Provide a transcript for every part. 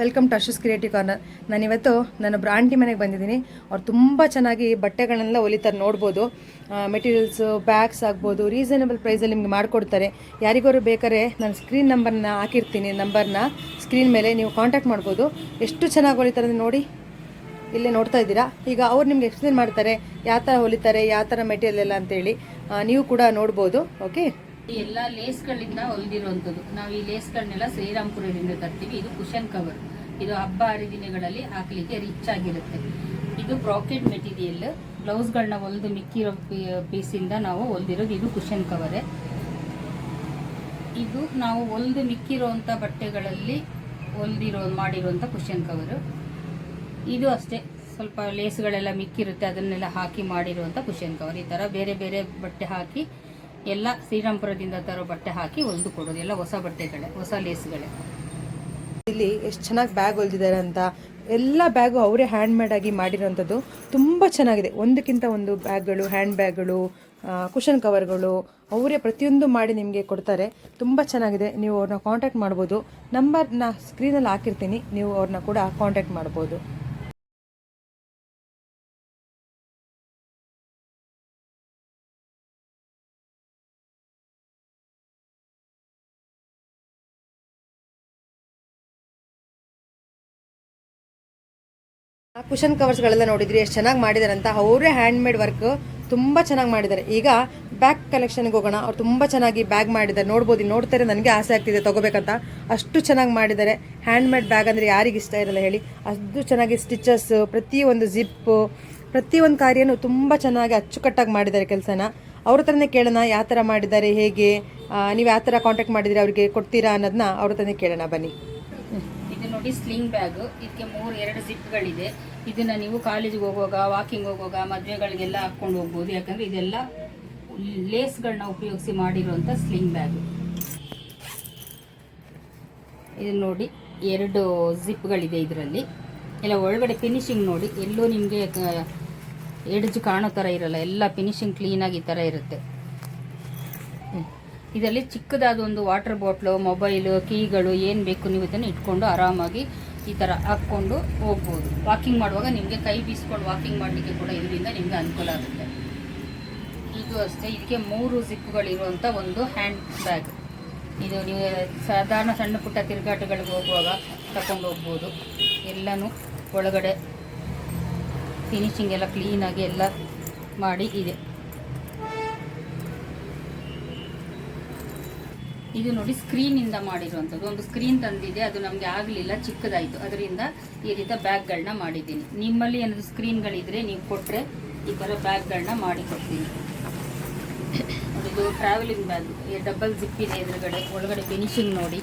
Welcome to Asha's creative corner ನಾನಿವತ್ತು ನನ್ನ brandy ಮನೆಗೆ ಬಂದಿದ್ದೀನಿ. ಅವ್ರು ತುಂಬ ಚೆನ್ನಾಗಿ ಬಟ್ಟೆಗಳನ್ನೆಲ್ಲ ಹೊಲಿತಾರೆ ನೋಡ್ಬೋದು. ಮೆಟೀರಿಯಲ್ಸು ಬ್ಯಾಗ್ಸ್ ಆಗ್ಬೋದು ರೀಸನಬಲ್ ಪ್ರೈಸಲ್ಲಿ ನಿಮಗೆ ಮಾಡಿಕೊಡ್ತಾರೆ. ಯಾರಿಗೋರು ಬೇಕಾದ್ರೆ ನಾನು ಸ್ಕ್ರೀನ್ ನಂಬರ್ನ ಹಾಕಿರ್ತೀನಿ ನಂಬರ್ನ ಸ್ಕ್ರೀನ್ ಮೇಲೆ ನೀವು ಕಾಂಟ್ಯಾಕ್ಟ್ ಮಾಡ್ಬೋದು. ಎಷ್ಟು ಚೆನ್ನಾಗಿ ಹೊಲಿತಾರೆ ನೋಡಿ. ಇಲ್ಲೇ ನೋಡ್ತಾ ಇದ್ದೀರಾ? ಈಗ ಅವ್ರು ನಿಮ್ಗೆ ಎಕ್ಸ್ಪ್ಲೇನ್ ಮಾಡ್ತಾರೆ, ಯಾವ ಥರ ಹೊಲಿತಾರೆ, ಯಾವ ಥರ ಮೆಟೀರಿಯಲ್ ಎಲ್ಲ ಅಂತೇಳಿ ನೀವು ಕೂಡ ನೋಡ್ಬೋದು ಓಕೆ ಎಲ್ಲ ಲೇಸ್ಗಳಿಂದ ಹೊಲಿದಿರುವಂಥದ್ದು. ನಾವು ಈ ಲೇಸ್ಗಳನ್ನೆಲ್ಲ ಶ್ರೀರಾಮ್ಪುರದಿಂದ ತರ್ತೀವಿ. ಇದು ಕುಶನ್ ಕವರ್ ಇದು ಹಬ್ಬ ಹರಿದಿನಗಳಲ್ಲಿ ಹಾಕ್ಲಿಕ್ಕೆ ರಿಚ್ ಆಗಿರುತ್ತೆ. ಇದು ಬ್ರಾಕೆಟ್ ಮೆಟೀರಿಯಲ್ ಬ್ಲೌಸ್ಗಳನ್ನ ಹೊಲ್ದು ಮಿಕ್ಕಿರೋ ಪೀಸಿಂದ ನಾವು ಹೊಲ್ದಿರೋದು ಇದು ಕುಶನ್ ಕವರೇ ಇದು ನಾವು ಹೊಲ್ದು ಮಿಕ್ಕಿರೋವಂಥ ಬಟ್ಟೆಗಳಲ್ಲಿ ಹೊಲ್ದಿರೋ ಮಾಡಿರುವಂಥ ಕುಶನ್ ಕವರು ಇದು ಅಷ್ಟೇ. ಸ್ವಲ್ಪ ಲೇಸ್ಗಳೆಲ್ಲ ಮಿಕ್ಕಿರುತ್ತೆ, ಅದನ್ನೆಲ್ಲ ಹಾಕಿ ಮಾಡಿರುವಂಥ ಕುಶನ್ ಕವರ್ ಈ ಥರ ಬೇರೆ ಬೇರೆ ಬಟ್ಟೆ ಹಾಕಿ, ಎಲ್ಲ ಶ್ರೀರಾಮ್ಪುರದಿಂದ ತರೋ ಬಟ್ಟೆ ಹಾಕಿ ಹೊಲಿದು ಕೊಡೋದು. ಎಲ್ಲ ಹೊಸ ಬಟ್ಟೆಗಳೇ, ಹೊಸ ಲೇಸ್ಗಳೇ ಇಲ್ಲಿ ಎಷ್ಟು ಚೆನ್ನಾಗಿ ಬ್ಯಾಗ್ ಹೊಲ್ದಿದ್ದಾರೆ ಅಂತ. ಎಲ್ಲ ಬ್ಯಾಗು ಅವರೇ ಹ್ಯಾಂಡ್ ಆಗಿ ಮಾಡಿರೋಂಥದ್ದು ತುಂಬ ಚೆನ್ನಾಗಿದೆ. ಒಂದಕ್ಕಿಂತ ಒಂದು ಬ್ಯಾಗ್ಗಳು ಹ್ಯಾಂಡ್ ಬ್ಯಾಗ್ಗಳು ಕುಷನ್ ಕವರ್ಗಳು ಅವರೇ ಪ್ರತಿಯೊಂದು ಮಾಡಿ ನಿಮಗೆ ಕೊಡ್ತಾರೆ. ತುಂಬ ಚೆನ್ನಾಗಿದೆ. ನೀವು ಅವ್ರನ್ನ ಕಾಂಟ್ಯಾಕ್ಟ್ ಮಾಡ್ಬೋದು. ನಂಬರ್ನ ಸ್ಕ್ರೀನಲ್ಲಿ ಹಾಕಿರ್ತೀನಿ. ನೀವು ಅವ್ರನ್ನ ಕೂಡ ಕಾಂಟ್ಯಾಕ್ಟ್ ಮಾಡ್ಬೋದು. ಆ ಕುಷನ್ ಕವರ್ಸ್ಗಳೆಲ್ಲ ನೋಡಿದ್ರಿ, ಎಷ್ಟು ಚೆನ್ನಾಗಿ ಮಾಡಿದ್ದಾರೆ ಅಂತ. ಅವರೇ ಹ್ಯಾಂಡ್ ಮೇಡ್ ವರ್ಕ್ ತುಂಬ ಚೆನ್ನಾಗಿ ಮಾಡಿದ್ದಾರೆ ಈಗ ಬ್ಯಾಗ್ ಕಲೆಕ್ಷನ್ಗೆ ಹೋಗೋಣ. ಅವ್ರು ತುಂಬ ಚೆನ್ನಾಗಿ ಬ್ಯಾಗ್ ಮಾಡಿದ್ದಾರೆ ನೋಡ್ಬೋದು ನೋಡ್ತಾರೆ ನನಗೆ ಆಸೆ ಆಗ್ತಿದೆ ತಗೋಬೇಕಂತ. ಅಷ್ಟು ಚೆನ್ನಾಗಿ ಮಾಡಿದ್ದಾರೆ ಹ್ಯಾಂಡ್ ಮೇಡ್ ಬ್ಯಾಗ್ ಅಂದರೆ ಯಾರಿಗೆ ಇಷ್ಟ ಇರಲ್ಲ ಹೇಳಿ. ಅಷ್ಟು ಚೆನ್ನಾಗಿ ಸ್ಟಿಚಸ್ ಪ್ರತಿಯೊಂದು ಜಿಪ್ಪು ಪ್ರತಿಯೊಂದು ಕಾರ್ಯನೂ ತುಂಬ ಚೆನ್ನಾಗಿ ಅಚ್ಚುಕಟ್ಟಾಗಿ ಮಾಡಿದ್ದಾರೆ ಕೆಲಸನ. ಅವ್ರ ಹತ್ರನೇ ಕೇಳೋಣ, ಯಾವ ಥರ ಮಾಡಿದ್ದಾರೆ ಹೇಗೆ ನೀವು ಯಾವ ಥರ ಕಾಂಟ್ಯಾಕ್ಟ್ ಮಾಡಿದ್ರೆ, ಅವ್ರಿಗೆ ಕೊಡ್ತೀರಾ ಅನ್ನೋದನ್ನ ಅವ್ರ ಹತ್ರನೇ ಕೇಳೋಣ, ಬನ್ನಿ. ನೋಡಿ ಸ್ಲಿಂಗ್ ಬ್ಯಾಗ್. ಇದಕ್ಕೆ ಮೂರು, ಎರಡು ಜಿಪ್ಗಳಿದೆ. ಇದನ್ನ ನೀವು ಕಾಲೇಜಿಗೆ ಹೋಗುವಾಗ ವಾಕಿಂಗ್ ಹೋಗುವಾಗ, ಮದುವೆಗಳಿಗೆಲ್ಲ ಹಾಕೊಂಡು ಹೋಗ್ಬೋದು. ಯಾಕಂದ್ರೆ ಇದೆಲ್ಲ ಲೇಸ್ಗಳನ್ನ ಉಪಯೋಗಿಸಿ ಮಾಡಿರುವಂಥ ಸ್ಲಿಂಗ್ ಬ್ಯಾಗ್. ಇದು ನೋಡಿ, ಎರಡು ಜಿಪ್ಗಳಿದೆ ಇದರಲ್ಲಿ. ಎಲ್ಲ ಒಳಗಡೆ ಫಿನಿಶಿಂಗ್ ನೋಡಿ, ಎಲ್ಲೂ ನಿಮಗೆ ಎಡ್ಜ್ ಕಾಣೋ ಥರ ಇರಲ್ಲ. ಎಲ್ಲ ಫಿನಿಶಿಂಗ್ ಕ್ಲೀನಾಗಿ ಈ ಥರ ಇರುತ್ತೆ. ಇದರಲ್ಲಿ ಚಿಕ್ಕದಾದ ಒಂದು ವಾಟರ್ ಬಾಟ್ಲು, ಮೊಬೈಲು, ಕೀಗಳು ಏನು ಬೇಕು ನೀವು ಇದನ್ನು ಇಟ್ಕೊಂಡು ಆರಾಮಾಗಿ ಈ ಥರ ಹಾಕ್ಕೊಂಡು ಹೋಗ್ಬೋದು. ವಾಕಿಂಗ್ ಮಾಡುವಾಗ ನಿಮಗೆ ಕೈ ಬೀಸ್ಕೊಂಡು ವಾಕಿಂಗ್ ಮಾಡಲಿಕ್ಕೆ ಕೂಡ ಇದರಿಂದ ನಿಮಗೆ ಅನುಕೂಲ ಆಗುತ್ತೆ. ಇದು ಅಷ್ಟೇ, ಇದಕ್ಕೆ ಮೂರು ಜಿಪ್ಪುಗಳಿರುವಂಥ ಒಂದು ಹ್ಯಾಂಡ್ ಬ್ಯಾಗ್ ಇದು ನೀವು ಸಾಧಾರಣ ಸಣ್ಣ ಪುಟ್ಟ ತಿರುಗಾಟಗಳಿಗೆ ಹೋಗುವಾಗ ತಗೊಂಡು ಹೋಗ್ಬೋದು. ಎಲ್ಲನೂ ಒಳಗಡೆ ಫಿನಿಶಿಂಗ್ ಎಲ್ಲ ಕ್ಲೀನಾಗಿ ಎಲ್ಲ ಮಾಡಿ ಇದೆ. ಇದು ನೋಡಿ ಸ್ಕ್ರೀನಿಂದ ಮಾಡಿರುವಂಥದ್ದು. ಒಂದು ಸ್ಕ್ರೀನ್ ತಂದಿದೆ, ಅದು ನಮಗೆ ಆಗಲಿಲ್ಲ, ಚಿಕ್ಕದಾಯಿತು. ಅದರಿಂದ ಈ ರೀತಿ ಬ್ಯಾಗ್ಗಳನ್ನ ಮಾಡಿದ್ದೀನಿ. ನಿಮ್ಮಲ್ಲಿ ಏನಾದರೂ ಸ್ಕ್ರೀನ್ಗಳಿದ್ರೆ ನೀವು ಕೊಟ್ಟರೆ ಈ ಥರ ಬ್ಯಾಗ್ಗಳನ್ನ ಮಾಡಿ ಕೊಡ್ತೀನಿ. ಇದು ಟ್ರಾವೆಲಿಂಗ್ ಬ್ಯಾಗ್ ಡಬಲ್ ಜಿಪ್ ಇದೆ ಎದುರುಗಡೆ, ಒಳಗಡೆ ಫಿನಿಶಿಂಗ್ ನೋಡಿ.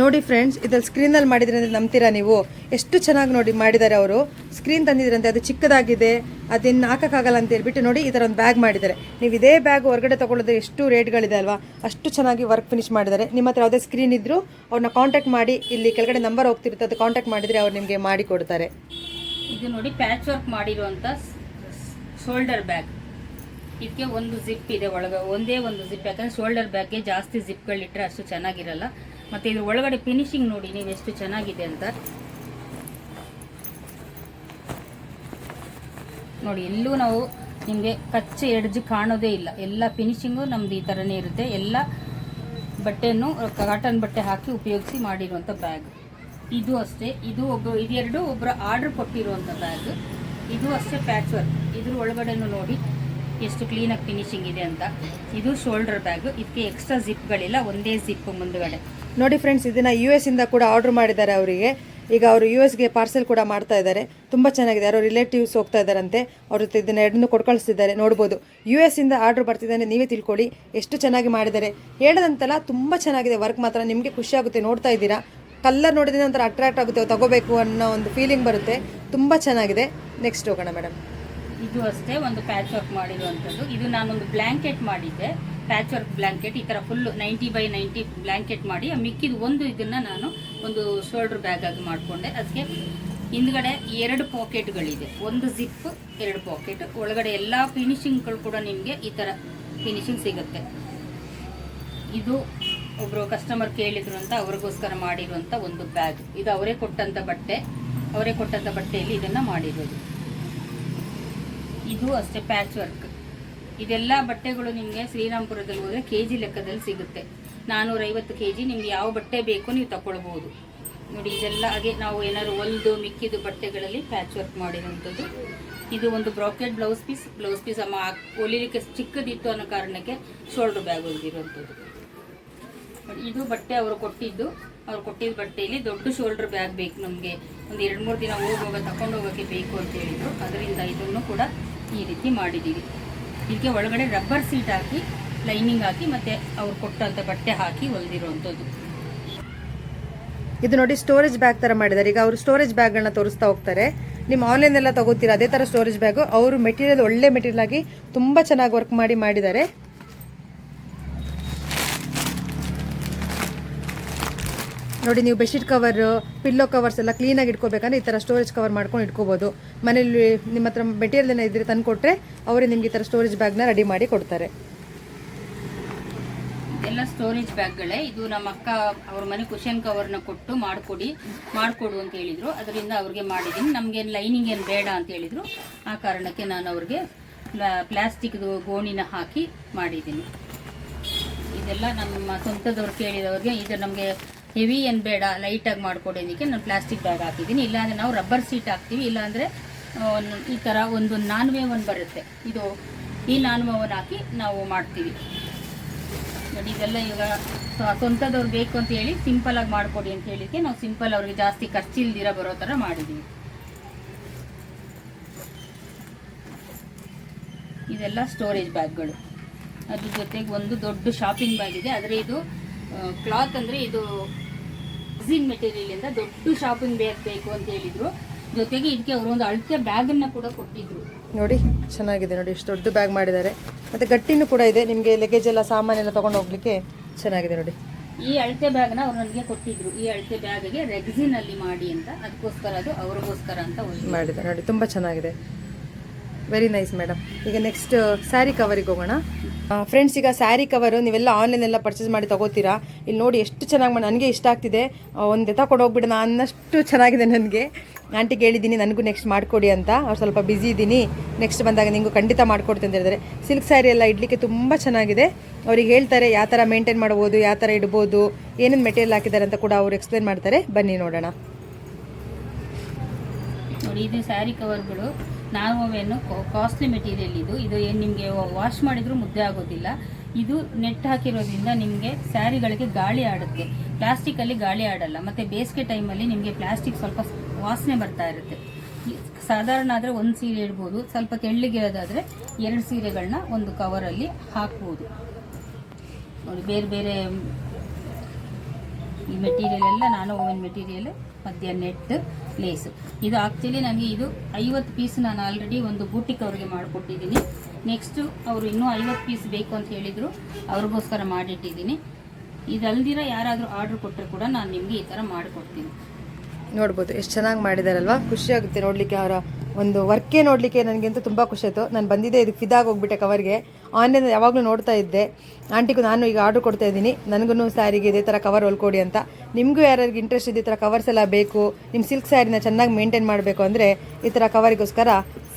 ನೋಡಿ ಫ್ರೆಂಡ್ಸ್ ಇದ್ರಲ್ಲಿ ಸ್ಕ್ರೀನಲ್ಲಿ ಮಾಡಿದ್ರೆ ಅಂದರೆ ನಂಬ್ತೀರಾ ನೀವು? ಎಷ್ಟು ಚೆನ್ನಾಗಿ ನೋಡಿ ಮಾಡಿದ್ದಾರೆ ಅವರು. ಸ್ಕ್ರೀನ್ ತಂದಿದ್ರಂತೆ ಅದು ಚಿಕ್ಕದಾಗಿದೆ ಅದನ್ನು ಹಾಕೋಕ್ಕಾಗಲ್ಲ ಅಂತ ಹೇಳ್ಬಿಟ್ಟು ನೋಡಿ ಈ ಥರ ಒಂದು ಬ್ಯಾಗ್ ಮಾಡಿದ್ದಾರೆ. ನೀವು ಇದೇ ಬ್ಯಾಗ್ ಹೊರಗಡೆ ತೊಗೊಳ್ಳೋದು ಎಷ್ಟು ರೇಟ್ಗಳಿದೆ ಅಲ್ವಾ? ಅಷ್ಟು ಚೆನ್ನಾಗಿ ವರ್ಕ್ ಫಿನಿಶ್ ಮಾಡಿದ್ದಾರೆ. ನಿಮ್ಮ ಹತ್ರ ಯಾವುದೇ ಸ್ಕ್ರೀನ್ ಇದ್ದರೂ ಅವ್ರನ್ನ ಕಾಂಟ್ಯಾಕ್ಟ್ ಮಾಡಿ, ಇಲ್ಲಿ ಕೆಳಗಡೆ ನಂಬರ್ ಹೋಗ್ತಿರುತ್ತೆ, ಅದು ಕಾಂಟ್ಯಾಕ್ಟ್ ಮಾಡಿದರೆ ಅವ್ರು ನಿಮಗೆ ಮಾಡಿ ಕೊಡ್ತಾರೆ. ಇದು ನೋಡಿ ಪ್ಯಾಚ್ ವರ್ಕ್ ಮಾಡಿರುವಂಥ ಶೋಲ್ಡರ್ ಬ್ಯಾಗ್ ಇದಕ್ಕೆ ಒಂದು ಜಿಪ್ ಇದೆ ಒಳಗೆ, ಒಂದೇ ಒಂದು ಜಿಪ್ ಯಾಕಂದರೆ ಶೋಲ್ಡರ್ ಬ್ಯಾಗ್ಗೆ ಜಾಸ್ತಿ ಜಿಪ್ಗಳಿಟ್ಟರೆ ಅಷ್ಟು ಚೆನ್ನಾಗಿರಲ್ಲ. ಮತ್ತು ಇದು ಒಳಗಡೆ ಫಿನಿಶಿಂಗ್ ನೋಡಿ ನೀವು ಎಷ್ಟು ಚೆನ್ನಾಗಿದೆ ಅಂತ. ನೋಡಿ, ಎಲ್ಲೂ ನಾವು ನಿಮಗೆ ಕಚ್ಚೆ ಎಡ್ಜ್ ಕಾಣೋದೇ ಇಲ್ಲ. ಎಲ್ಲ ಫಿನಿಶಿಂಗು ನಮ್ದು ಈ ಥರನೇ ಇರುತ್ತೆ. ಎಲ್ಲ ಬಟ್ಟೆಯನ್ನು ಕಾಟನ್ ಬಟ್ಟೆ ಹಾಕಿ ಉಪಯೋಗಿಸಿ ಮಾಡಿರುವಂಥ ಬ್ಯಾಗ್ ಇದು ಅಷ್ಟೇ. ಇದು ಒಬ್ಬ ಇದೆರಡು ಒಬ್ಬರ ಆರ್ಡರ್ ಕೊಟ್ಟಿರುವಂಥ ಬ್ಯಾಗ್ ಇದು ಅಷ್ಟೇ ಪ್ಯಾಚ್ ವರ್ಕ್ ಇದ್ರ ಒಳಗಡೆನೂ ನೋಡಿ ಎಷ್ಟು ಕ್ಲೀನಾಗಿ ಫಿನಿಶಿಂಗ್ ಇದೆ ಅಂತ. ಇದು ಶೋಲ್ಡರ್ ಬ್ಯಾಗ್ ಇದಕ್ಕೆ ಎಕ್ಸ್ಟ್ರಾ ಜಿಪ್ಗಳಿಲ್ಲ ಒಂದೇ ಜಿಪ್ ಮುಂದ್ಗಡೆ. ನೋಡಿ ಫ್ರೆಂಡ್ಸ್ ಇದನ್ನು ಯು ಎಸ್ ಇಂದ ಕೂಡ ಆರ್ಡರ್ ಮಾಡಿದ್ದಾರೆ ಅವರಿಗೆ. ಈಗ ಅವರು ಯು ಎಸ್ಗೆ ಪಾರ್ಸೆಲ್ ಕೂಡ ಮಾಡ್ತಾ ಇದ್ದಾರೆ. ತುಂಬ ಚೆನ್ನಾಗಿದೆ. ಯಾರೋ ರಿಲೇಟಿವ್ಸ್ ಹೋಗ್ತಾ ಇದ್ದಾರಂತೆ. ಅವ್ರ ಜೊತೆ ಇದನ್ನ ಎರಡನ್ನೂ ಕೊಡ್ಕಳಿಸ್ತಿದ್ದಾರೆ ನೋಡ್ಬೋದು. ಯು ಎಸ್ ಇಂದ ಆರ್ಡರ್ ಬರ್ತಿದ್ದಾನೆ ನೀವೇ ತಿಳ್ಕೊಳ್ಳಿ. ಎಷ್ಟು ಚೆನ್ನಾಗಿ ಮಾಡಿದ್ದಾರೆ. ಹೇಳದಂತಲ್ಲ, ತುಂಬ ಚೆನ್ನಾಗಿದೆ ವರ್ಕ್ ಮಾತ್ರ. ನಿಮಗೆ ಖುಷಿಯಾಗುತ್ತೆ ನೋಡ್ತಾ ಇದ್ದೀರಾ? ಕಲ್ಲರ್ ನೋಡಿದ್ರೆ ಒಂಥರ ಅಟ್ರಾಕ್ಟ್ ಆಗುತ್ತೆ. ತಗೋಬೇಕು ಅನ್ನೋ ಒಂದು ಫೀಲಿಂಗ್ ಬರುತ್ತೆ. ತುಂಬ ಚೆನ್ನಾಗಿದೆ. ನೆಕ್ಸ್ಟ್ ಹೋಗೋಣ ಮೇಡಮ್ ಇದು ಅಷ್ಟೇ ಒಂದು ಪ್ಯಾಚ್ ವರ್ಕ್ ಮಾಡಿರುವಂಥದ್ದು. ಇದು ನಾನೊಂದು ಬ್ಲ್ಯಾಂಕೆಟ್ ಮಾಡಿದ್ದೆ. ಪ್ಯಾಚ್ ವರ್ಕ್ ಬ್ಲ್ಯಾಂಕೆಟ್ ಈ ಥರ full ninety by ninety blanket ಮಾಡಿ ಮಿಕ್ಕಿದ ಒಂದು ಇದನ್ನು ನಾನು ಒಂದು ಶೋಲ್ಡ್ರ್ ಬ್ಯಾಗ್ ಆಗಿ ಮಾಡಿಕೊಂಡೆ. ಅದಕ್ಕೆ ಹಿಂದ್ಗಡೆ ಎರಡು ಪಾಕೆಟ್ಗಳಿದೆ ಒಂದು ಜಿಪ್ ಎರಡು ಪಾಕೆಟ್ ಒಳಗಡೆ ಎಲ್ಲ ಫಿನಿಶಿಂಗ್ಗಳು ಕೂಡ ನಿಮಗೆ ಈ ಥರ ಫಿನಿಶಿಂಗ್ ಸಿಗುತ್ತೆ. ಇದು ಒಬ್ಬರು ಕಸ್ಟಮರ್ ಕೇಳಿದ್ರು ಅಂತ ಅವ್ರಿಗೋಸ್ಕರ ಮಾಡಿರುವಂಥ ಒಂದು ಬ್ಯಾಗ್ ಇದು ಅವರೇ ಕೊಟ್ಟಂಥ ಬಟ್ಟೆ. ಅವರೇ ಕೊಟ್ಟಂಥ ಬಟ್ಟೆಯಲ್ಲಿ ಇದನ್ನು ಮಾಡಿರೋದು. ಇದು ಅಷ್ಟೇ ಪ್ಯಾಚ್ ವರ್ಕ್ ಇದೆಲ್ಲ ಬಟ್ಟೆಗಳು ನಿಮಗೆ ಶ್ರೀರಾಮ್ಪುರದಲ್ಲಿ ಹೋದರೆ ಕೆ ಜಿ ಲೆಕ್ಕದಲ್ಲಿ ಸಿಗುತ್ತೆ. ನಾನ್ನೂರೈವತ್ತು ಕೆ ಜಿ ನಿಮ್ಗೆ ಯಾವ ಬಟ್ಟೆ ಬೇಕೋ ನೀವು ತಗೊಳ್ಬೋದು ನೋಡಿ, ಇದೆಲ್ಲ ಹಾಗೆ ನಾವು ಏನಾದ್ರು ಹೊಲ್ದು ಮಿಕ್ಕಿದ ಬಟ್ಟೆಗಳಲ್ಲಿ ಪ್ಯಾಚ್ ವರ್ಕ್ ಮಾಡಿರುವಂಥದ್ದು. ಇದು ಒಂದು brocade blouse piece. Blouse piece ಅಮ್ಮ ಹೊಲಿಲಿಕ್ಕೆ ಚಿಕ್ಕದಿತ್ತು ಅನ್ನೋ ಕಾರಣಕ್ಕೆ ಶೋಲ್ಡರ್ ಬ್ಯಾಗ್ ಹೊಲಿದಿರುವಂಥದ್ದು. ಇದು ಬಟ್ಟೆ ಅವರು ಕೊಟ್ಟಿದ್ದು. ಅವ್ರು ಕೊಟ್ಟಿದ್ದ ಬಟ್ಟೆಯಲ್ಲಿ ದೊಡ್ಡ ಶೋಲ್ಡರ್ ಬ್ಯಾಗ್ ಬೇಕು ನಮಗೆ. ಒಂದು ಎರಡು ಮೂರು ದಿನ ಹೋಗುವಾಗ ತಗೊಂಡು ಹೋಗೋಕ್ಕೆ ಬೇಕು ಅಂತ ಹೇಳಿದ್ರು. ಅದರಿಂದ ಇದನ್ನು ಕೂಡ ಈ ರೀತಿ ಮಾಡಿದ್ದೀವಿ. ಇದಕ್ಕೆ ಒಳಗಡೆ ರಬ್ಬರ್ ಸೀಟ್ ಹಾಕಿ ಲೈನಿಂಗ್ ಹಾಕಿ, ಮತ್ತೆ ಅವ್ರು ಕೊಟ್ಟಂಥ ಬಟ್ಟೆ ಹಾಕಿ ಹೊಲಿದಿರುವಂಥದ್ದು ಇದು ನೋಡಿ ಸ್ಟೋರೇಜ್ ಬ್ಯಾಗ್ ತರ ಮಾಡಿದ್ದಾರೆ. ಈಗ ಅವರು ಸ್ಟೋರೇಜ್ ಬ್ಯಾಗ್ಗಳನ್ನ ತೋರಿಸ್ತಾ ಹೋಗ್ತಾರೆ. ನಿಮ್ಮ ಆನ್ಲೈನ್ ಎಲ್ಲ ತಗೋತೀರಾ? ಅದೇ ತರ ಸ್ಟೋರೇಜ್ ಬ್ಯಾಗ್ ಅವರು ಮೆಟೀರಿಯಲ್ ಒಳ್ಳೆ ಮೆಟೀರಿಯಲ್ ಆಗಿ ತುಂಬಾ ಚೆನ್ನಾಗಿ ವರ್ಕ್ ಮಾಡಿ ಮಾಡಿದ್ದಾರೆ. ನೋಡಿ, ನೀವು ಬೆಡ್ಶೀಟ್ ಕವರ್, ಪಿಲ್ಲೋ ಕವರ್ಸ್ ಎಲ್ಲ ಕ್ಲೀನಾಗಿ ಇಟ್ಕೋಬೇಕಂದ್ರೆ ಈ ಥರ ಸ್ಟೋರೇಜ್ ಕವರ್ ಮಾಡ್ಕೊಂಡು ಇಟ್ಕೋಬೋದು. ಮನೇಲಿ ನಿಮ್ಮ ಹತ್ರ ಮೆಟೀರಿಯಲ್ ಏನೋ ಇದ್ರೆ ತಂದು ಕೊಟ್ಟರೆ ಅವರೇ ನಿಮ್ಗೆ ಈ ಥರ ಸ್ಟೋರೇಜ್ ಬ್ಯಾಗ್ನ ರೆಡಿ ಮಾಡಿ ಕೊಡ್ತಾರೆ. ಎಲ್ಲ ಸ್ಟೋರೇಜ್ ಬ್ಯಾಗ್ಗಳೇ ಇದು ನಮ್ಮ ಅಕ್ಕ ಅವ್ರ ಮನೆ ಕುಶನ್ ಕವರ್ನ ಕೊಟ್ಟು ಮಾಡಿಕೊಡಿ, ಮಾಡಿಕೊಡು ಅಂತ ಹೇಳಿದರು. ಅದರಿಂದ ಅವ್ರಿಗೆ ಮಾಡಿದ್ದೀನಿ. ನಮಗೆ ಲೈನಿಂಗ್ ಏನು ಬೇಡ ಅಂತ ಹೇಳಿದರು. ಆ ಕಾರಣಕ್ಕೆ ನಾನು ಅವ್ರಿಗೆ ಪ್ಲಾಸ್ಟಿಕ್ದು ಗೋಣಿನ ಹಾಕಿ ಮಾಡಿದ್ದೀನಿ. ಇದೆಲ್ಲ ನಮ್ಮ ಸ್ವಂತದವ್ರು ಕೇಳಿದವ್ರಿಗೆ ಇದು ನಮಗೆ ಹೆವಿ ಏನು ಬೇಡ ಲೈಟಾಗಿ ಮಾಡ್ಕೊಡೋದಕ್ಕೆ ನಾನು ಪ್ಲಾಸ್ಟಿಕ್ ಬ್ಯಾಗ್ ಹಾಕಿದ್ದೀನಿ. ಇಲ್ಲಾಂದರೆ ನಾವು ರಬ್ಬರ್ ಸೀಟ್ ಹಾಕ್ತೀವಿ, ಇಲ್ಲಾಂದರೆ ಈ ಥರ ಒಂದು ನಾನ್ ಒಂದು ಬರುತ್ತೆ. ಇದು ಈ ನಾನ್ ವೇವನ್ ಹಾಕಿ ನಾವು ಮಾಡ್ತೀವಿ. ಇದೆಲ್ಲ ಈಗ ಸ್ವ- ಸ್ವಂತದವ್ರು ಬೇಕು ಅಂತ ಹೇಳಿ ಸಿಂಪಲ್ ಆಗಿ ಮಾಡ್ಕೊಡಿ ಅಂತ ಹೇಳಿಕ್ಕೆ ನಾವು ಸಿಂಪಲ್ ಅವ್ರಿಗೆ ಜಾಸ್ತಿ ಖರ್ಚಿಲ್ದಿರ ಬರೋ ಥರ ಮಾಡಿದ್ದೀವಿ ಇದೆಲ್ಲ ಸ್ಟೋರೇಜ್ ಬ್ಯಾಗ್ಗಳು ಅದ್ರ ಜೊತೆಗೆ ಒಂದು ದೊಡ್ಡ ಶಾಪಿಂಗ್ ಬ್ಯಾಗ್ ಇದೆ. ಆದರೆ ಇದು ಕ್ಲಾತ್ ಅಂದರೆ ಇದು ಜಿನ್ ಮೆಟೀರಿಯಲಿಂದ ದೊಡ್ಡ ಶಾಪಿಂಗ್ ಬ್ಯಾಗ್ ಬೇಕು ಅಂತ ಹೇಳಿದ್ರು. ಜೊತೆಗೆ ಇದಕ್ಕೆ ಅವರು ಒಂದು ಅಳತೆ ಬ್ಯಾಗನ್ನು ಕೂಡ ಕೊಟ್ಟಿದ್ರು. ನೋಡಿ ಚೆನ್ನಾಗಿದೆ ನೋಡಿ ಇಷ್ಟು ದೊಡ್ಡ ಬ್ಯಾಗ್ ಮಾಡಿದ್ದಾರೆ. ಮತ್ತು ಗಟ್ಟಿನೂ ಕೂಡ ಇದೆ. ನಿಮಗೆ ಲಗೇಜ್ ಎಲ್ಲ ಸಾಮಾನೆಲ್ಲ ತೊಗೊಂಡು ಹೋಗ್ಲಿಕ್ಕೆ ಚೆನ್ನಾಗಿದೆ ನೋಡಿ. ಈ ಅಳತೆ ಬ್ಯಾಗ್ನ ಅವ್ರು ನನಗೆ ಕೊಟ್ಟಿದ್ರು. ಈ ಅಳತೆ ಬ್ಯಾಗ್ಗೆ ರೆಗ್ಸಿನ್ ಅಲ್ಲಿ ಮಾಡಿ ಅಂತ ಅದಕ್ಕೋಸ್ಕರ ಅದು ಅವ್ರಿಗೋಸ್ಕರ ಅಂತ ಒಂದು ಮಾಡಿದೆ ನೋಡಿ ತುಂಬ ಚೆನ್ನಾಗಿದೆ. ವೆರಿ ನೈಸ್ ಮೇಡಮ್ ಈಗ ನೆಕ್ಸ್ಟ್ ಸ್ಯಾರಿ ಕವರಿಗೆ ಹೋಗೋಣ. ಫ್ರೆಂಡ್ಸ್ ಈಗ ಸ್ಯಾರಿ ಕವರು ನೀವೆಲ್ಲ ಆನ್ಲೈನ್ ಎಲ್ಲ ಪರ್ಚೇಸ್ ಮಾಡಿ ತಗೋತೀರಾ? ಇಲ್ಲಿ ನೋಡಿ ಎಷ್ಟು ಚೆನ್ನಾಗಿ ಮಾಡಿ ನನಗೆ ಇಷ್ಟ ಆಗ್ತಿದೆ. ಒಂದು ಎತ್ತ ಕೊಡೋಗ್ಬಿಡೋಣ ಅನ್ನಷ್ಟು ಚೆನ್ನಾಗಿದೆ ನನಗೆ. ಆಂಟಿಗೆ ಹೇಳಿದ್ದೀನಿ ನನಗೂ ನೆಕ್ಸ್ಟ್ ಮಾಡಿಕೊಡಿ ಅಂತ. ಅವ್ರು ಸ್ವಲ್ಪ ಬ್ಯುಸಿ ಇದ್ದೀನಿ. ನೆಕ್ಸ್ಟ್ ಬಂದಾಗ ನಿಮಗೂ ಖಂಡಿತ ಮಾಡಿಕೊಡ್ತೀನಿ ಅಂತ ಹೇಳಿದ್ರೆ ಸಿಲ್ಕ್ ಸ್ಯಾರಿ ಎಲ್ಲ ಇಡಲಿಕ್ಕೆ ತುಂಬ ಚೆನ್ನಾಗಿದೆ. ಅವ್ರಿಗೆ ಹೇಳ್ತಾರೆ, ಯಾವ ಥರ ಮೇಂಟೈನ್ ಮಾಡ್ಬೋದು ಯಾವ ಥರ ಇಡ್ಬೋದು, ಏನೇನು ಮೆಟೀರಿಯಲ್ ಹಾಕಿದ್ದಾರೆ ಅಂತ ಕೂಡ ಅವ್ರು ಎಕ್ಸ್ಪ್ಲೇನ್ ಮಾಡ್ತಾರೆ. ಬನ್ನಿ ನೋಡೋಣ. ನೋಡಿ, ಇದು ಸ್ಯಾರಿ ಕವರ್ಗಳು ನಾರ್ಮೋವೇನು ಕಾಸ್ಟ್ಲಿ ಮೆಟೀರಿಯಲ್ ಇದು. ಇದು ಏನು ನಿಮಗೆ ವಾಶ್ ಮಾಡಿದರೂ ಮುದ್ದೆ ಆಗೋದಿಲ್ಲ. ಇದು ನೆಟ್ ಹಾಕಿರೋದ್ರಿಂದ ನಿಮಗೆ ಸ್ಯಾರಿಗಳಿಗೆ ಗಾಳಿ ಆಡುತ್ತೆ. ಪ್ಲಾಸ್ಟಿಕಲ್ಲಿ ಗಾಳಿ ಆಡಲ್ಲ. ಮತ್ತು ಬೇಸಿಗೆ ಟೈಮಲ್ಲಿ ನಿಮಗೆ ಪ್ಲಾಸ್ಟಿಕ್ ಸ್ವಲ್ಪ ವಾಸನೆ ಬರ್ತಾ ಇರುತ್ತೆ. ಸಾಧಾರಣ ಆದರೆ ಒಂದು ಸೀರೆ ಇಡ್ಬೋದು. ಸ್ವಲ್ಪ ತೆಳ್ಳಗಿರೋದಾದರೆ ಎರಡು ಸೀರೆಗಳನ್ನ ಒಂದು ಕವರಲ್ಲಿ ಹಾಕ್ಬೋದು. ಬೇರೆ ಬೇರೆ ಈ ಮೆಟೀರಿಯಲ್ ಎಲ್ಲ ನಾನು ಓವನ್ ಮೆಟೀರಿಯಲ್ ಮಧ್ಯ ನೆಟ್ ಲೇಸು ಇದು ಆಕ್ಚುಲಿ ನನಗೆ ಇದು ಐವತ್ತು ಪೀಸ್ ನಾನು ಆಲ್ರೆಡಿ ಒಂದು ಬೂಟಿಕ್ ಅವ್ರಿಗೆ ಮಾಡಿಕೊಟ್ಟಿದ್ದೀನಿ. ನೆಕ್ಸ್ಟು ಅವರು ಇನ್ನೂ ಐವತ್ತು ಪೀಸ್ ಬೇಕು ಅಂತ ಹೇಳಿದರು, ಅವ್ರಿಗೋಸ್ಕರ ಮಾಡಿಟ್ಟಿದ್ದೀನಿ. ಇದಲ್ದಿರ ಯಾರಾದರೂ ಆರ್ಡ್ರ್ ಕೊಟ್ಟರೆ ಕೂಡ ನಾನು ನಿಮಗೆ ಈ ಥರ ಮಾಡಿಕೊಡ್ತೀನಿ. ನೋಡ್ಬೋದು, ಎಷ್ಟು ಚೆನ್ನಾಗಿ ಮಾಡಿದಾರಲ್ವಾ? ಖುಷಿ ಆಗುತ್ತೆ ನೋಡಲಿಕ್ಕೆ ಅವರ ಒಂದು ವರ್ಕೇ ನೋಡಲಿಕ್ಕೆ ನನಗಂತೂ ತುಂಬ ಖುಷಿ ಆಯಿತು. ನಾನು ಬಂದಿದ್ದೆ ಇದಕ್ಕೆ ಫಿದಾಗಿ ಹೋಗ್ಬಿಟ್ಟೆ ಕವರ್ಗೆ ಆನ್ಲೈನ್ ಯಾವಾಗಲೂ ನೋಡ್ತಾ ಇದ್ದೆ. ಆಂಟಿಗೂ ನಾನು ಈಗ ಆರ್ಡ್ರ್ ಕೊಡ್ತಾ ಇದ್ದೀನಿ. ನನಗೂ ಸ್ಯಾರಿಗೆ ಇದೇ ಥರ ಕವರ್ ಹೊಲ್ಕೊಡಿ ಅಂತ. ನಿಮಗೂ ಯಾರ್ಯಾರಿಗೆ ಇಂಟ್ರೆಸ್ಟ್ ಇದೆ ಈ ಥರ ಕವರ್ಸ್ ಎಲ್ಲ ಬೇಕು ನಿಮ್ಮ ಸಿಲ್ಕ್ ಸ್ಯಾರಿನ ಚೆನ್ನಾಗಿ ಮೇಂಟೈನ್ ಮಾಡಬೇಕು ಅಂದರೆ ಈ ಥರ ಕವರಿಗೋಸ್ಕರ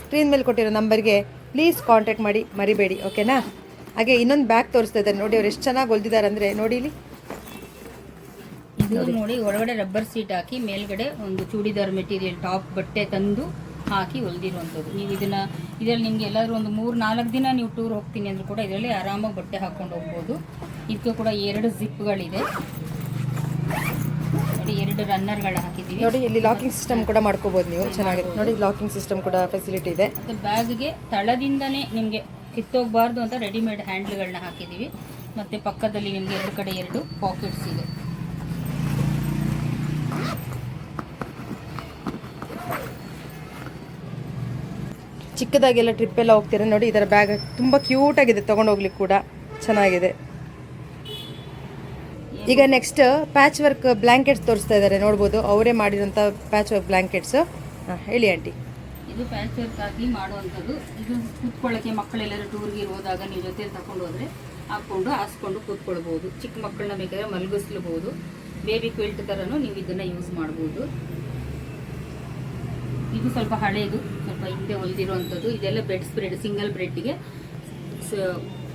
ಸ್ಕ್ರೀನ್ ಮೇಲೆ ಕೊಟ್ಟಿರೋ ನಂಬರ್ಗೆ ಪ್ಲೀಸ್ ಕಾಂಟ್ಯಾಕ್ಟ್ ಮಾಡಿ, ಮರಿಬೇಡಿ ಓಕೆನಾ ಹಾಗೆ ಇನ್ನೊಂದು ಬ್ಯಾಗ್ ತೋರಿಸ್ತಾ ಇದ್ದಾರೆ. ನೋಡಿ ಅವ್ರು ಎಷ್ಟು ಚೆನ್ನಾಗಿ ಹೊಲ್ದಿದ್ದಾರೆ ಅಂದರೆ ನೋಡಿ ಇಲ್ಲಿ. ನೋಡಿ ಒಳಗಡೆ ರಬ್ಬರ್ ಸೀಟ್ ಹಾಕಿ ಮೇಲ್ಗಡೆ ಒಂದು ಚೂಡಿದಾರ್ ಮೆಟೀರಿಯಲ್ ಟಾಪ್ ಬಟ್ಟೆ ತಂದು ಹಾಕಿ ಹೊಲಿದಿರುವಂಥದ್ದು. ನೀವು ಇದನ್ನ ಇದರಲ್ಲಿ ನಿಮಗೆ ಎಲ್ಲಾದರೂ ಒಂದು ಮೂರು ನಾಲ್ಕು ದಿನ ನೀವು ಟೂರ್ ಹೋಗ್ತೀನಿ ಅಂದ್ರೂ ಕೂಡ ಇದರಲ್ಲಿ ಆರಾಮಾಗಿ ಬಟ್ಟೆ ಹಾಕೊಂಡು ಹೋಗ್ಬೋದು. ಇದಕ್ಕೆ ಕೂಡ ಎರಡು ಜಿಪ್ಗಳಿದೆ. ನೋಡಿ ಎರಡು ರನ್ನರ್ಗಳು ಹಾಕಿದ್ದೀವಿ. ನೋಡಿ ಇಲ್ಲಿ ಲಾಕಿಂಗ್ ಸಿಸ್ಟಮ್ ಕೂಡ ಮಾಡ್ಕೋಬೋದು ನೀವು. ಚೆನ್ನಾಗಿದೆ. ನೋಡಿ ಲಾಕಿಂಗ್ ಸಿಸ್ಟಮ್ ಕೂಡ ಫೆಸಿಲಿಟಿ ಇದೆ. ಮತ್ತು ಬ್ಯಾಗ್ಗೆ ತಳದಿಂದನೇ ನಿಮಗೆ ಕಿತ್ತೋಗಬಾರ್ದು ಅಂತ ರೆಡಿಮೇಡ್ ಹ್ಯಾಂಡ್ಲ್ಗಳನ್ನ ಹಾಕಿದ್ದೀವಿ. ಮತ್ತು ಪಕ್ಕದಲ್ಲಿ ನಿಮಗೆ ಎರಡು ಕಡೆ ಎರಡು ಪಾಕೆಟ್ಸ್ ಇದೆ. ಚಿಕ್ಕದಾಗೆಲ್ಲ ಟ್ರಿಪ್ ಎಲ್ಲ ಹೋಗ್ತೀರಾ ನೋಡಿ ಇದರ ಬ್ಯಾಗ್ ತುಂಬ ಕ್ಯೂಟ್ ಆಗಿದೆ, ತಗೊಂಡು ಹೋಗ್ಲಿಕ್ಕೆ ಕೂಡ. ಚೆನ್ನಾಗಿದೆ. ಈಗ ನೆಕ್ಸ್ಟ್ ಪ್ಯಾಚ್ ವರ್ಕ್ ಬ್ಲ್ಯಾಂಕೆಟ್ಸ್ ತೋರಿಸ್ತಾ ಇದ್ದಾರೆ, ನೋಡ್ಬೋದು. ಅವರೇ ಮಾಡಿರೋಂಥ ಪ್ಯಾಚ್ ವರ್ಕ್ ಬ್ಲ್ಯಾಂಕೆಟ್ಸ್ ಹಾಂ, ಹೇಳಿ ಆಂಟಿ. ಇದು ಪ್ಯಾಚ್ ವರ್ಕ್ ಆಗಿ ಮಾಡುವಂಥದ್ದು. ಇದು ಕೂತ್ಕೊಳ್ಳೋಕ್ಕೆ ಮಕ್ಕಳೆಲ್ಲರೂ ಟೂರ್ಗೆ ಹೋದಾಗ ನೀವು ಜೊತೆ ತಗೊಂಡು ಹೋದ್ರೆ ಹಾಕ್ಕೊಂಡು, ಹಾಸ್ಕೊಂಡು ಕೂತ್ಕೊಳ್ಬೋದು ಚಿಕ್ಕ ಮಕ್ಕಳನ್ನ ಬೇಕಾದ್ರೆ ಮಲಗಿಸ್ಲಬಹುದು. ಬೇಬಿ ಕ್ವಿಲ್ಟ್ ಥರನೂ ನೀವು ಇದನ್ನು ಯೂಸ್ ಮಾಡ್ಬೋದು. ಇದು ಸ್ವಲ್ಪ ಹಳೇದು. ಸ್ವಲ್ಪ ಹಿಂದೆ ಹೊಲಿದಿರುವಂಥದ್ದು, ಇದೆಲ್ಲ ಬೆಡ್ ಸ್ಪ್ರೆಡ್ ಸಿಂಗಲ್ ಬ್ರೆಡ್ಗೆ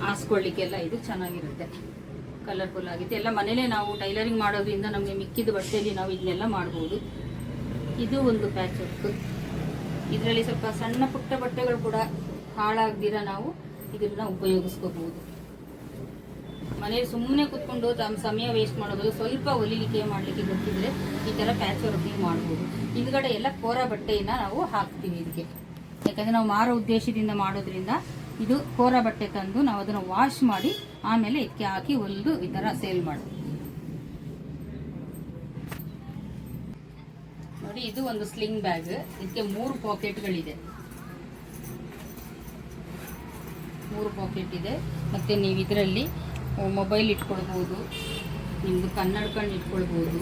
ಹಾಸ್ಕೊಳ್ಳಿಕ್ಕೆಲ್ಲ ಇದು ಚೆನ್ನಾಗಿರುತ್ತೆ. ಕಲರ್ಫುಲ್ ಆಗಿದೆ ಎಲ್ಲ ಮನೇಲೆ ನಾವು ಟೈಲರಿಂಗ್ ಮಾಡೋದ್ರಿಂದ ನಮಗೆ ಮಿಕ್ಕಿದ ಬಟ್ಟೆಯಲ್ಲಿ ನಾವು ಇದನ್ನೆಲ್ಲ ಮಾಡ್ಬೋದು. ಇದು ಒಂದು ಪ್ಯಾಚ್ ವರ್ಕ್ ಇದರಲ್ಲಿ ಸ್ವಲ್ಪ ಸಣ್ಣ ಪುಟ್ಟ ಬಟ್ಟೆಗಳು ಕೂಡ ಹಾಳಾಗ್ದಿರ ನಾವು ಇದನ್ನು ಉಪಯೋಗಿಸ್ಕೋಬಹುದು ಮನೇಲಿ ಸುಮ್ಮನೆ ಕುತ್ಕೊಂಡು ತಮ್ಮ ಸಮಯ ವೇಸ್ಟ್ ಮಾಡೋದು, ಸ್ವಲ್ಪ ಹೊಲಿಲಿಕ್ಕೆ ಮಾಡಲಿಕ್ಕೆ ಗೊತ್ತಿದ್ರೆ ಈ ಥರ ಪ್ಯಾಚ್ ವರ್ಕ್ ನೀವು ಮಾಡ್ಬೋದು. ಹಿಂದ್ಗಡೆ ಎಲ್ಲ ಕೋರ ಬಟ್ಟೆಯನ್ನು ನಾವು ಹಾಕ್ತೀವಿ ಇದಕ್ಕೆ. ಯಾಕಂದರೆ ನಾವು ಮಾರೋ ಉದ್ದೇಶದಿಂದ ಮಾಡೋದ್ರಿಂದ ಇದು ಕೋರ ಬಟ್ಟೆ ತಂದು ನಾವು ಅದನ್ನು ವಾಶ್ ಮಾಡಿ ಆಮೇಲೆ ಇದಕ್ಕೆ ಹಾಕಿ ಹೊಲಿದು ಈ ಥರ ಸೇಲ್ ಮಾಡ್ತೀವಿ ನೋಡಿ, ಇದು ಒಂದು ಸ್ಲಿಂಗ್ ಬ್ಯಾಗ್ ಇದಕ್ಕೆ ಮೂರು ಪಾಕೆಟ್ಗಳಿದೆ ಮೂರು ಪಾಕೆಟ್ ಇದೆ. ಮತ್ತೆ ನೀವು ಇದರಲ್ಲಿ ಮೊಬೈಲ್ ಇಟ್ಕೊಳ್ಬೋದು ನಿಮ್ಮದು ಕನ್ನಡಕನ್ನ ಇಟ್ಕೊಳ್ಬೋದು,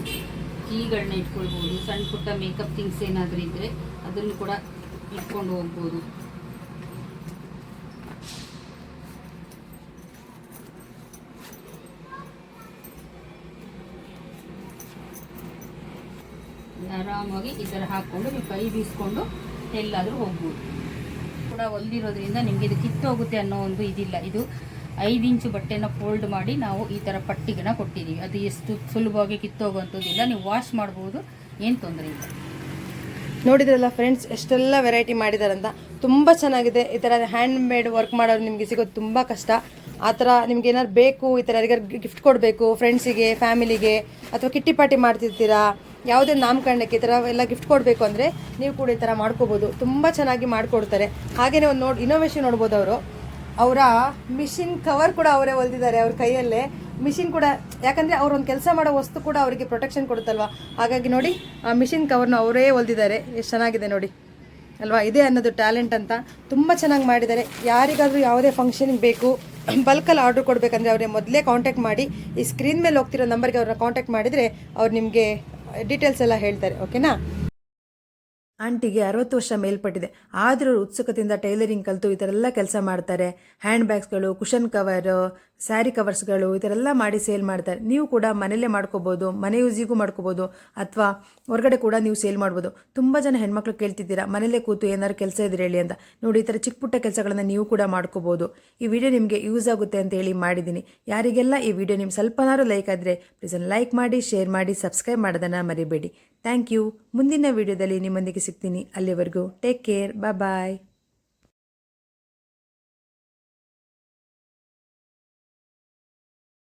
ಕೀಗಳನ್ನ ಇಟ್ಕೊಳ್ಬೋದು, ಸಣ್ಣ ಪುಟ್ಟ ಮೇಕಪ್ ಥಿಂಗ್ಸ್ ಏನಾದರೂ ಇದ್ದರೆ ಅದನ್ನು ಕೂಡ ಇಟ್ಕೊಂಡು ಹೋಗ್ಬೋದು. ಆರಾಮಾಗಿ ಈ ಥರ ಹಾಕ್ಕೊಂಡು ನೀವು ಕೈ ಬೀಸ್ಕೊಂಡು ಎಲ್ಲಾದರೂ ಹೋಗ್ಬೋದು. ಕೂಡ ಹೊಲ್ದಿರೋದ್ರಿಂದ ನಿಮಗೆ ಇದು ಕಿತ್ತೋಗುತ್ತೆ ಅನ್ನೋ ಒಂದು ಇದಿಲ್ಲ. ಇದು ಐದು ಇಂಚು ಬಟ್ಟೆನ ಫೋಲ್ಡ್ ಮಾಡಿ ನಾವು ಈ ಥರ ಪಟ್ಟಿಗೆನ ಕೊಟ್ಟಿದ್ದೀವಿ ಅದು ಎಷ್ಟು ಸುಲಭವಾಗಿ ಕಿತ್ತೋಗುವಂಥದ್ದಿಲ್ಲ, ನೀವು ವಾಶ್ ಮಾಡ್ಬೋದು, ಏನು ತೊಂದರೆ ಇಲ್ಲ. ನೋಡಿದ್ರಲ್ಲ ಫ್ರೆಂಡ್ಸ್ ಎಷ್ಟೆಲ್ಲ ವೆರೈಟಿ ಮಾಡಿದಾರಂತ. ತುಂಬ ಚೆನ್ನಾಗಿದೆ. ಈ ಥರ ಹ್ಯಾಂಡ್ ಮೇಡ್ ವರ್ಕ್ ಮಾಡೋರು ನಿಮಗೆ ಸಿಗೋದು ತುಂಬ ಕಷ್ಟ. ಆ ಥರ ನಿಮ್ಗೆ ಏನಾದ್ರು ಬೇಕು, ಈ ಥರ ಯಾರಿಗಾರು ಗಿಫ್ಟ್ ಕೊಡಬೇಕು ಫ್ರೆಂಡ್ಸಿಗೆ ಫ್ಯಾಮಿಲಿಗೆ ಅಥವಾ ಕಿಟ್ಟಿ ಪಾರ್ಟಿ ಮಾಡ್ತಿರ್ತೀರಾ, ಯಾವುದೇ ನಾಮಕರಣಕ್ಕೆ ಈ ಥರ ಎಲ್ಲ ಗಿಫ್ಟ್ ಕೊಡಬೇಕು ಅಂದರೆ ನೀವು ಕೂಡ ಈ ಥರ ಮಾಡ್ಕೋಬೋದು. ತುಂಬ ಚೆನ್ನಾಗಿ ಮಾಡಿಕೊಡ್ತಾರೆ. ಹಾಗೆಯೇ ಒಂದು ನೋಡಿ ಇನೋವೇಷನ್ ನೋಡ್ಬೋದು ಅವರು. ಅವರ ಮಿಷಿನ್ ಕವರ್ ಕೂಡ ಅವರೇ ಹೊಲ್ದಿದ್ದಾರೆ ಅವ್ರ ಕೈಯಲ್ಲೇ. ಮಿಷಿನ್ ಕೂಡ, ಯಾಕಂದರೆ ಅವ್ರು ಒಂದು ಕೆಲಸ ಮಾಡೋ ವಸ್ತು ಕೂಡ ಅವರಿಗೆ ಪ್ರೊಟೆಕ್ಷನ್ ಕೊಡುತ್ತಲ್ವಾ? ಹಾಗಾಗಿ ನೋಡಿ, ಆ ಮಿಷಿನ್ ಕವರ್ನ ಅವರೇ ಹೊಲ್ದಿದ್ದಾರೆ. ಎಷ್ಟು ಚೆನ್ನಾಗಿದೆ ನೋಡಿ. ಅಲ್ವಾ? ಇದೇ ಅನ್ನೋದು ಟ್ಯಾಲೆಂಟ್ ಅಂತ ತುಂಬ ಚೆನ್ನಾಗಿ ಮಾಡಿದ್ದಾರೆ. ಯಾರಿಗಾದರೂ ಯಾವುದೇ ಫಂಕ್ಷನ್ಗೆ ಬೇಕು ಬಲ್ಕಲ್ಲಿ ಆರ್ಡ್ರ್ ಕೊಡಬೇಕಂದ್ರೆ ಅವ್ರಿಗೆ ಮೊದಲೇ ಕಾಂಟ್ಯಾಕ್ಟ್ ಮಾಡಿ, ಈ ಸ್ಕ್ರೀನ್ ಮೇಲೆ ಹೋಗ್ತಿರೋ ನಂಬರ್ಗೆ ಅವ್ರನ್ನ ಕಾಂಟ್ಯಾಕ್ಟ್ ಮಾಡಿದರೆ ಅವ್ರು ನಿಮಗೆ ಡೀಟೇಲ್ಸ್ ಎಲ್ಲ ಹೇಳ್ತಾರೆ. ಓಕೆನಾ ಆಂಟಿಗೆ ಅರವತ್ತು ವರ್ಷ ಮೇಲ್ಪಟ್ಟಿದೆ. ಆದರೂ ಉತ್ಸುಕತೆಯಿಂದ ಟೈಲರಿಂಗ್ ಕಲಿತು ಈ ಥರ ಎಲ್ಲ ಕೆಲಸ ಮಾಡ್ತಾರೆ. ಹ್ಯಾಂಡ್ ಬ್ಯಾಗ್ಸ್ಗಳು ಕುಷನ್ ಕವರು, ಸ್ಯಾರಿ ಕವರ್ಸ್ಗಳು ಈ ಥರ ಎಲ್ಲ ಮಾಡಿ ಸೇಲ್ ಮಾಡ್ತಾರೆ. ನೀವು ಕೂಡ ಮನೆಯಲ್ಲೇ ಮಾಡ್ಕೋಬೋದು, ಮನೆ ಯೂಸಿಗೂ ಮಾಡ್ಕೋಬೋದು, ಅಥವಾ ಹೊರಗಡೆ ಕೂಡ ನೀವು ಸೇಲ್ ಮಾಡ್ಬೋದು. ತುಂಬ ಜನ ಹೆಣ್ಮಕ್ಳು ಕೇಳ್ತಿದ್ದೀರಾ, ಮನೆಯಲ್ಲೇ ಕೂತು ಏನಾದ್ರು ಕೆಲಸ ಇದ್ರೆ ಹೇಳಿ ಅಂತ. ನೋಡಿ, ಈ ಥರ ಚಿಕ್ಕ ಪುಟ್ಟ ಕೆಲಸಗಳನ್ನು ನೀವು ಕೂಡ ಮಾಡ್ಕೋಬೋದು. ಈ ವಿಡಿಯೋ ನಿಮಗೆ ಯೂಸ್ ಆಗುತ್ತೆ ಅಂತ ಹೇಳಿ ಮಾಡಿದ್ದೀನಿ. ಯಾರಿಗೆಲ್ಲ ಈ ವಿಡಿಯೋ ನಿಮ್ಗೆ ಸ್ವಲ್ಪನಾರು ಲೈಕ್ ಆದರೆ ಪ್ಲೀಸ್ ಲೈಕ್ ಮಾಡಿ ಶೇರ್ ಮಾಡಿ ಸಬ್ಸ್ಕ್ರೈಬ್ ಮಾಡೋದನ್ನು ಮರಿಬೇಡಿ. ಥ್ಯಾಂಕ್ ಯು ಮುಂದಿನ ವಿಡಿಯೋದಲ್ಲಿ ನಿಮ್ಮೊಂದಿಗೆ ಸಿಗ್ತೀನಿ. ಅಲ್ಲಿವರೆಗೂ ಟೇಕ್ ಕೇರ್ ಬಾಯ್